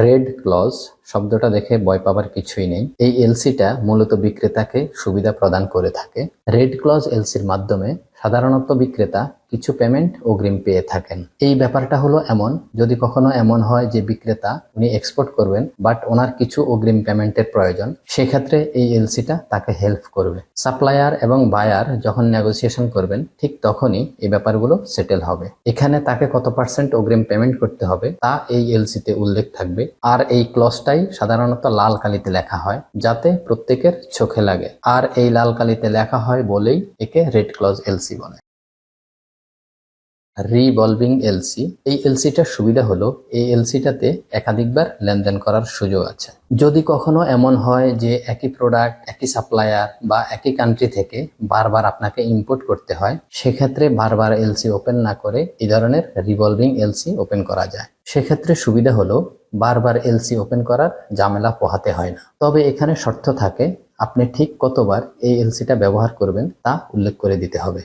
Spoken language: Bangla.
রেড ক্লজ শব্দটা দেখে ভয় পাবার কিছুই নেই। এই এলসিটা মূলত বিক্রেতাকে সুবিধা প্রদান করে থাকে। রেড ক্লজ এলসির মাধ্যমে সাধারণত বিক্রেতা কিছু পেমেন্ট অগ্রিম পেয়ে থাকেন। এই ব্যাপারটা হলো এমন, যদি কখনো এমন হয় যে বিক্রেতা উনি এক্সপোর্ট করবেন বাট ওনার কিছু অগ্রিম পেমেন্টের প্রয়োজন, সেক্ষেত্রে এই এলসিটা তাকে হেল্প করবে। সাপ্লায়ার এবং বায়ার যখন নেগোসিয়েশন করবেন, ঠিক তখনই এই ব্যাপারগুলো সেটেল হবে। এখানে তাকে কত পার্সেন্ট অগ্রিম পেমেন্ট করতে হবে, তা এই এলসিতে উল্লেখ থাকবে। আর এই ক্লসটাই সাধারণত লাল কালিতে লেখা হয়, যাতে প্রত্যেকের চোখে লাগে। আর এই লাল কালিতে লেখা হয় বলেই একে রেড ক্লজ এলসি বলে। Revolving LC. এই এলসিটার সুবিধা হলো, এই এলসিটাতে একাধিকবার লেনদেন করার সুযোগ আছে। যদি কখনো এমন হয় যে একই প্রোডাক্ট একই সাপ্লায়ার বা একই কান্ট্রি থেকে বারবার আপনাকে ইম্পোর্ট করতে হয়, সেক্ষেত্রে বারবার এলসি ওপেন না করে এই ধরনের রিভলভিং এলসি ওপেন করা যায়। সেক্ষেত্রে সুবিধা হলো, বারবার এলসি ওপেন করার ঝামেলা পোহাতে হয় না। তবে এখানে শর্ত থাকে, আপনি ঠিক কতবার এই এলসিটা ব্যবহার করবেন তা উল্লেখ করে দিতে হবে।